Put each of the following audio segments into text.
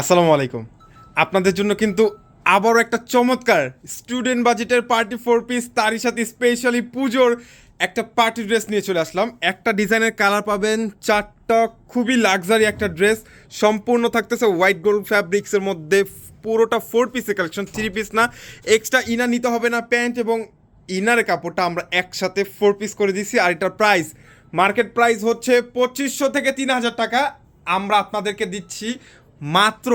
আসসালামু আলাইকুম। আপনাদের জন্য কিন্তু আবারও একটা চমৎকার স্টুডেন্ট বাজেটের পার্টি ফোর পিস তারই সাথে স্পেশালি পুজোর একটা পার্টি ড্রেস নিয়ে চলে আসলাম। একটা ডিজাইনের কালার পাবেন, চারটা খুবই লাক্সারি একটা ড্রেস সম্পূর্ণ থাকতেছে হোয়াইট গোল্ড ফ্যাব্রিক্সের মধ্যে, পুরোটা ফোর পিসের কালেকশন থ্রি পিস না এক্সট্রা ইনার নিতে হবে না প্যান্ট এবং ইনারের কাপড়টা আমরা একসাথে ফোর পিস করে দিছি আর এটার প্রাইস মার্কেট প্রাইস হচ্ছে পঁচিশশো থেকে তিন হাজার টাকা। আমরা আপনাদেরকে দিচ্ছি মাত্র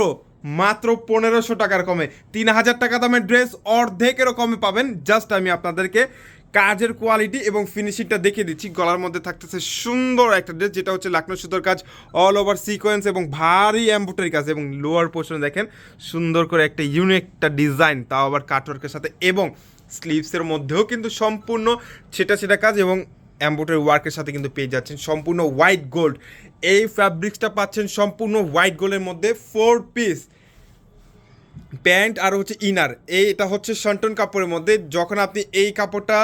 মাত্র পনেরোশো টাকার কমে। তিন হাজার টাকা দামের ড্রেস অর্ধেকেরও কমে পাবেন। জাস্ট আমি আপনাদেরকে কাজের কোয়ালিটি এবং ফিনিশিংটা দেখিয়ে দিচ্ছি। গলার মধ্যে থাকতেছে সুন্দর একটা ড্রেস যেটা হচ্ছে লাকনো সুতোর কাজ অল ওভার সিকোয়েন্স এবং ভারী এম্ব্রয়ডারি কাজ এবং লোয়ার পোর্শনে দেখেন, সুন্দর করে একটা ইউনিকটা ডিজাইন তাও আবার কাটওয়ার্কের সাথে এবং স্লিভসের মধ্যেও কিন্তু সম্পূর্ণ সেটা সেটা কাজ এবং অ্যাম্বোটারি ওয়ার্কের সাথে কিন্তু পেয়ে যাচ্ছেন। সম্পূর্ণ হোয়াইট গোল্ড এই ফ্যাব্রিক্সটা পাচ্ছেন সম্পূর্ণ হোয়াইট গোল্ডের মধ্যে ফোর পিস প্যান্ট আর হচ্ছে ইনার এইটা হচ্ছে সন্টন কাপড়ের মধ্যে, যখন আপনি এই কাপড়টা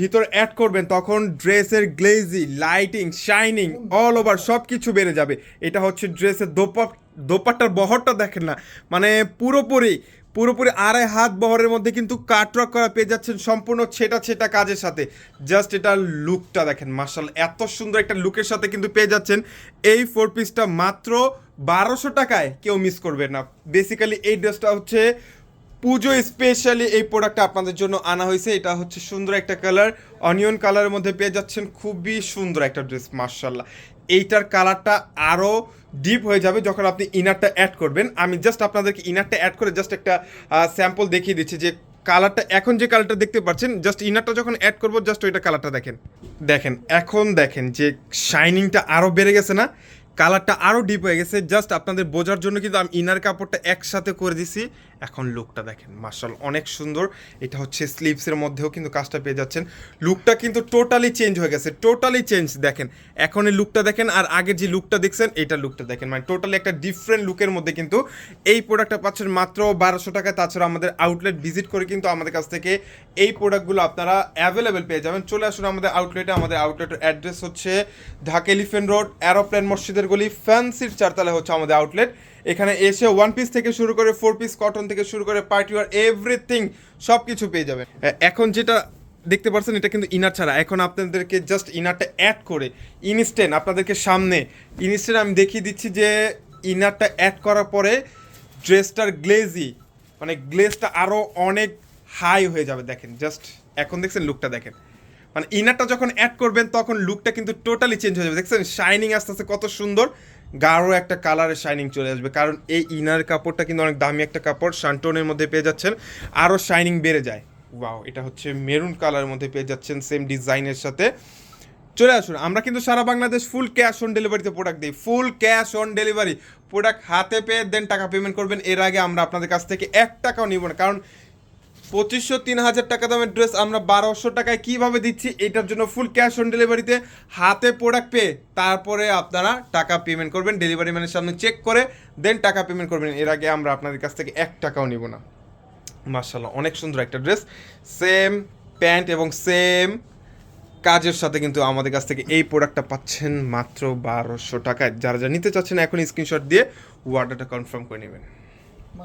ভিতর অ্যাড করবেন, তখন ড্রেসের glazy lighting shining all over সব কিছু বেড়ে যাবে। এটা হচ্ছে ড্রেসের দোপা দোপাট্টার বহরটা দেখেন না মানে পুরোপুরি পুরোপুরি আড়াই হাত বহরের মধ্যে কিন্তু কাটওয়ার্ক করা পেয়ে যাচ্ছেন সম্পূর্ণ ছেটা ছেটা কাজের সাথে। জাস্ট এটা লুকটা দেখেন মার্শাল এত সুন্দর একটা লুকের সাথে কিন্তু পেয়ে যাচ্ছেন। এই ফোর পিসটা মাত্র বারোশো টাকায় কেউ মিস করবে না। বেসিক্যালি এই ড্রেসটা হচ্ছে পুজো স্পেশালি এই প্রোডাক্টটা আপনাদের জন্য আনা হয়েছে। এটা হচ্ছে সুন্দর একটা কালার অনিয়ন কালারের মধ্যে পেয়ে যাচ্ছেন খুবই সুন্দর একটা ড্রেস মার্শাল্লাহ এইটার কালারটা আরও ডিপ হয়ে যাবে যখন আপনি ইনারটা অ্যাড করবেন। আমি জাস্ট আপনাদেরকে ইনারটা অ্যাড করে জাস্ট একটা স্যাম্পল দেখিয়ে দিচ্ছি যে কালারটা এখন যে কালারটা দেখতে পাচ্ছেন জাস্ট ইনারটা যখন অ্যাড করব জাস্ট ওইটা কালারটা দেখেন। দেখেন, এখন দেখেন যে শাইনিংটা আরও বেড়ে গেছে না? কালারটা আরও ডিপ হয়ে গেছে। জাস্ট আপনাদের বোঝার জন্য কিন্তু আমি ইনার কাপড়টা একসাথে করে দিছি। এখন লুকটা দেখেন মার্শাল অনেক সুন্দর। এটা হচ্ছে স্লিভসের মধ্যেও কিন্তু কাজটা পেয়ে যাচ্ছেন। লুকটা কিন্তু টোটালি চেঞ্জ হয়ে গেছে টোটালি চেঞ্জ দেখেন, এখন এই লুকটা দেখেন, আর আগের যে লুকটা দেখছেন এইটা লুকটা দেখেন। মানে টোটালি একটা ডিফারেন্ট লুকের মধ্যে কিন্তু এই প্রোডাক্টটা পাচ্ছেন মাত্র বারোশো টাকা তাছাড়া আমাদের আউটলেট ভিজিট করে কিন্তু আমাদের কাছ থেকে এই প্রোডাক্টগুলো আপনারা অ্যাভেলেবেল পেয়ে যাবেন। চলে আসুন আমাদের আউটলেটে আমাদের আউটলেটের অ্যাড্রেস হচ্ছে ঢাকা এলিফেন্ট রোড অ্যারোপ্লেন মসজিদের গলি ফ্যান্সির চারতলা হচ্ছে আমাদের আউটলেট এখানে এসে ওয়ান পিস থেকে শুরু করে ফোর পিস কটন থেকে শুরু করে পার্টি ওয়ার এভরিথিং সব কিছু পেয়ে যাবেন। এখন যেটা দেখতে পাচ্ছেন এটা কিন্তু ইনার ছাড়া। এখন আপনাদেরকে জাস্ট ইনারটা অ্যাড করে ইনস্ট্যান্ট আপনাদেরকে সামনে ইনস্ট্যান্ট আমি দেখিয়ে দিচ্ছি যে ইনারটা অ্যাড করার পরে ড্রেসটার গ্লেজি মানে গ্লেজটা আরও অনেক হাই হয়ে যাবে, দেখেন। জাস্ট এখন দেখছেন লুকটা দেখেন। মানে ইনারটা যখন অ্যাড করবেন, তখন লুকটা কিন্তু টোটালি চেঞ্জ হয়ে যাবে। দেখছেন শাইনিং আস্তে আস্তে কত সুন্দর, গাঢ় একটা কালারের শাইনিং চলে আসবে। কারণ এই ইনার কাপড়টা কিন্তু অনেক দামি একটা কাপড় শান্টনের মধ্যে পেয়ে যাচ্ছেন আরও শাইনিং বেড়ে যায়। ওয়াও এটা হচ্ছে মেরুন কালারের মধ্যে পেয়ে যাচ্ছেন সেম ডিজাইনের সাথে। চলে আসুন, আমরা কিন্তু সারা বাংলাদেশ ফুল ক্যাশ অন ডেলিভারিতে প্রোডাক্ট দিই। Full cash on delivery product হাতে পেয়ে দেন টাকা পেমেন্ট করবেন। এর আগে আমরা আপনাদের কাছ থেকে এক টাকাও নিব না। কারণ পঁচিশশো তিন হাজার টাকা দামের ড্রেস আমরা বারোশো টাকায় কীভাবে দিচ্ছি, এটার জন্য ফুল ক্যাশ অন ডেলিভারিতে হাতে প্রোডাক্ট পেয়ে তারপরে আপনারা টাকা পেমেন্ট করবেন ডেলিভারি ম্যানের সামনে চেক করে দেন টাকা পেমেন্ট করবেন। এর আগে আমরা আপনাদের কাছ থেকে এক টাকাও নিব না। মার্শাল্লাহ অনেক সুন্দর একটা ড্রেস সেম প্যান্ট এবং সেম কাজের সাথে কিন্তু আমাদের কাছ থেকে এই প্রোডাক্টটা পাচ্ছেন মাত্র বারোশো টাকায়। যারা যারা নিতে চাচ্ছেন এখন স্ক্রিনশট দিয়ে অর্ডারটা কনফার্ম করে নেবেন।